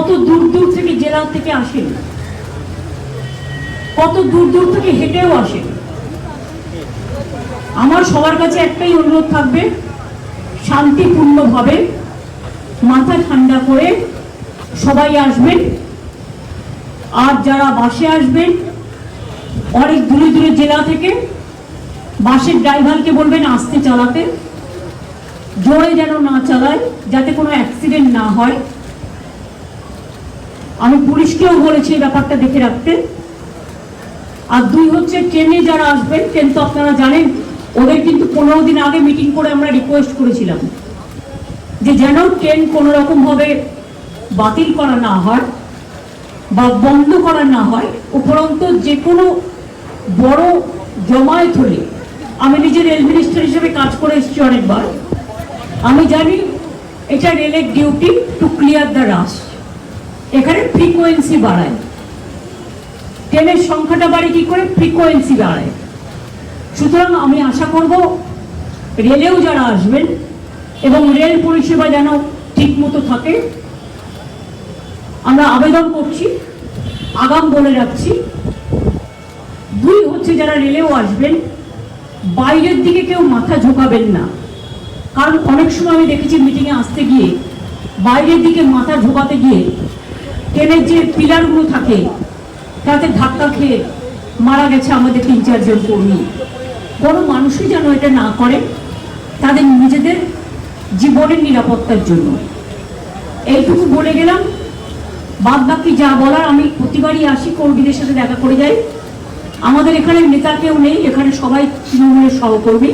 কত দূর দূর থেকে জেলা থেকে আসেন কত দূর দূর থেকে হেঁটেও আসেন আমার সবার কাছে একটাই অনুরোধ থাকবে, শান্তিপূর্ণভাবে মাথা ঠান্ডা করে সবাই আসবেন। আর যারা বাসে আসবেন, অনেক দূরে দূরে জেলা থেকে, বাসের ড্রাইভারকে বলবেন আসতে চালাতে। জোরে যেন না চালায়, যাতে কোনো অ্যাক্সিডেন্ট না হয়। আমি পুলিশকেও বলেছি এই ব্যাপারটা দেখে রাখতে। আর দুই হচ্ছে, ট্রেনে যারা আসবেন, ট্রেন তো আপনারা জানেন, ওদের কিন্তু পনেরো দিন আগে মিটিং করে আমরা রিকোয়েস্ট করেছিলাম যে যেন ট্রেন কোনো রকমভাবে বাতিল করা না হয় বা বন্ধ করা না হয়, উপরন্ত যে কোনো বড় জমায়েত হলে, আমি নিজে রেল মিনিস্টার হিসেবে কাজ করে এসেছি অনেকবার, আমি জানি এটা রেলের duty to clear the rush এখানে ফ্রিকোয়েন্সি বাড়ায়। ট্রেনের সংখ্যাটা বাড়ে কি করে? ফ্রিকোয়েন্সি বাড়ায়। সুতরাং আমি আশা করব রেলেও যারা আসবেন এবং রেল পরিষেবা যেন ঠিক মতো থাকে, আমরা আবেদন করছি, আগাম বলে রাখছি। দুই হচ্ছে যারা রেলেও আসবেন, বাইরের দিকে কেউ মাথা ঝোঁকাবেন না। কারণ অনেক সময় আমি দেখেছি মিটিংয়ে আসতে গিয়ে, বাইরের দিকে মাথা ঝোঁকাতে গিয়ে ট্রেনের যে পিলারগুলো থাকে, তাতে ধাক্কা খেয়ে মারা গেছে আমাদের তিন চারজন কর্মী। কোনো মানুষই যেন এটা না করে, তাদের নিজেদের জীবনের নিরাপত্তার জন্য। এইটুকু বলে গেলাম। বাদ বাকি যা বলার আমি প্রতিবারই আসি, কর্মীদের সাথে দেখা করে যাই। আমাদের এখানে নেতা কেউ নেই, এখানে সবাই তৃণমূলের সহকর্মী।